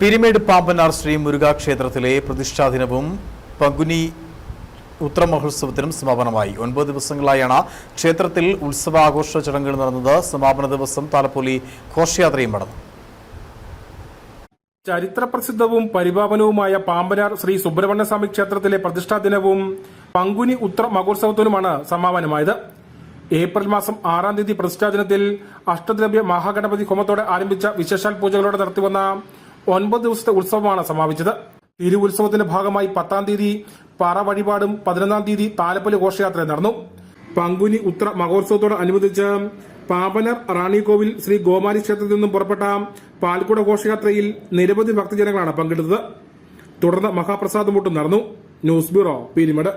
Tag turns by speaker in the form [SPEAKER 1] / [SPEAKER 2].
[SPEAKER 1] പിരിമേട് പാമ്പനാർ ശ്രീ മുരുകാക്ഷേത്രത്തിലെ പ്രതിഷ്ഠാദിനവും പങ്കുനി ഉത്രമഹോത്സവത്തിനും സമാപനമായി. ഒൻപത് ദിവസങ്ങളായാണ് ക്ഷേത്രത്തിൽ ഉത്സവാഘോഷ ചടങ്ങുകൾ നടന്നത്. സമാപന ദിവസം താലപ്പൊലി ഘോഷയാത്രയും നടന്നു.
[SPEAKER 2] ചരിത്രപ്രസിദ്ധവും പരിപാവനവുമായ പാമ്പനാർ ശ്രീ സുബ്രഹ്മണ്യസ്വാമി ക്ഷേത്രത്തിലെ പ്രതിഷ്ഠാ ദിനവും പങ്കുനി ഉത്ര മഹോത്സവത്തിനുമാണ് സമാപനമായത്. ഏപ്രിൽ മാസം ആറാം തീയതി പ്രതിഷ്ഠാ ദിനത്തിൽ അഷ്ടദ്രവ്യ മഹാഗണപതി ഹോമത്തോടെ ആരംഭിച്ച വിശേഷാൽ പൂജകളോടെ നടത്തിവന്ന ഒൻപത് ദിവസത്തെ ഉത്സവമാണ് സമാപിച്ചത്. തിരു ഉത്സവത്തിന്റെ ഭാഗമായി പത്താം തീയതി പറ വഴിപാടും പതിനൊന്നാം തീയതി താലപ്പൊലി ഘോഷയാത്ര നടന്നു. പങ്കുനി ഉത്ര മഹോത്സവത്തോടനുബന്ധിച്ച് പാപനർ റാണിക്കോവിൽ ശ്രീ ഗോമാരി ക്ഷേത്രത്തിൽ നിന്നും പുറപ്പെട്ട പാൽക്കുട ഘോഷയാത്രയിൽ നിരവധി ഭക്തജനങ്ങളാണ് പങ്കെടുത്തത്. തുടർന്ന് മഹാപ്രസാദം മുട്ടും നടന്നു. News bureau Peermade.